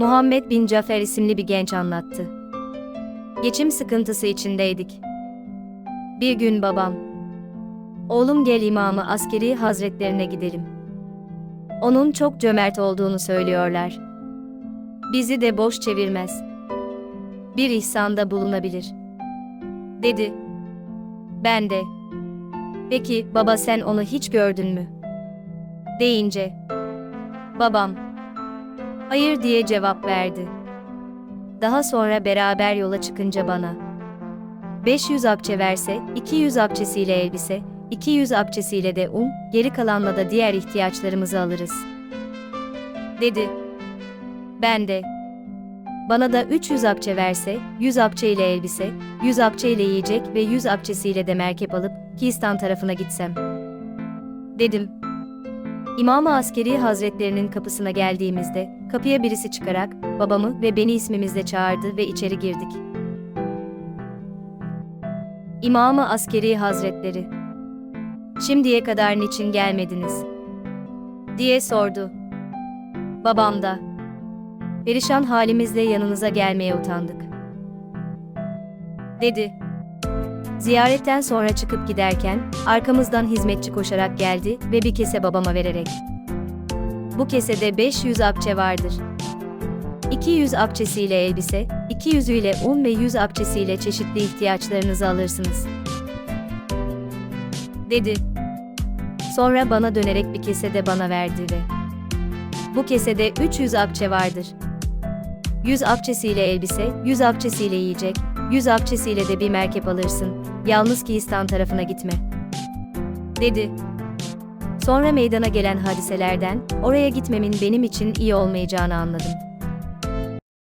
Muhammed bin Cafer isimli bir genç anlattı. Geçim sıkıntısı içindeydik. Bir gün babam, oğlum gel imamı askeri hazretlerine gidelim. Onun çok cömert olduğunu söylüyorlar. Bizi de boş çevirmez. Bir ihsanda bulunabilir. Dedi. Ben de. Peki baba sen onu hiç gördün mü? Deyince. Babam. Hayır diye cevap verdi. Daha sonra beraber yola çıkınca bana 500 akçe verse, 200 akçesiyle elbise, 200 akçesiyle de un, geri kalanla da diğer ihtiyaçlarımızı alırız. Dedi. Ben de. Bana da 300 akçe verse, 100 akçe ile elbise, 100 akçe ile yiyecek ve 100 akçesiyle de merkep alıp Kistan tarafına gitsem. Dedim. İmam-ı Askeri Hazretlerinin kapısına geldiğimizde, kapıya birisi çıkarak, babamı ve beni ismimizle çağırdı ve içeri girdik. İmam-ı Askeri Hazretleri, şimdiye kadar niçin gelmediniz? diye sordu. Babam da, perişan halimizle yanınıza gelmeye utandık. Dedi. Ziyaretten sonra çıkıp giderken, arkamızdan hizmetçi koşarak geldi ve bir kese babama vererek. Bu kesede 500 akçe vardır. 200 akçesiyle elbise, 200 ile un ve 100 akçesiyle çeşitli ihtiyaçlarınızı alırsınız. Dedi. Sonra bana dönerek bir kese de bana verdi ve bu kesede 300 akçe vardır. 100 akçesiyle elbise, 100 akçesiyle yiyecek, 100 akçesiyle de bir merkep alırsın. Yalnız Kiistan tarafına gitme. Dedi. Sonra meydana gelen hadiselerden oraya gitmemin benim için iyi olmayacağını anladım.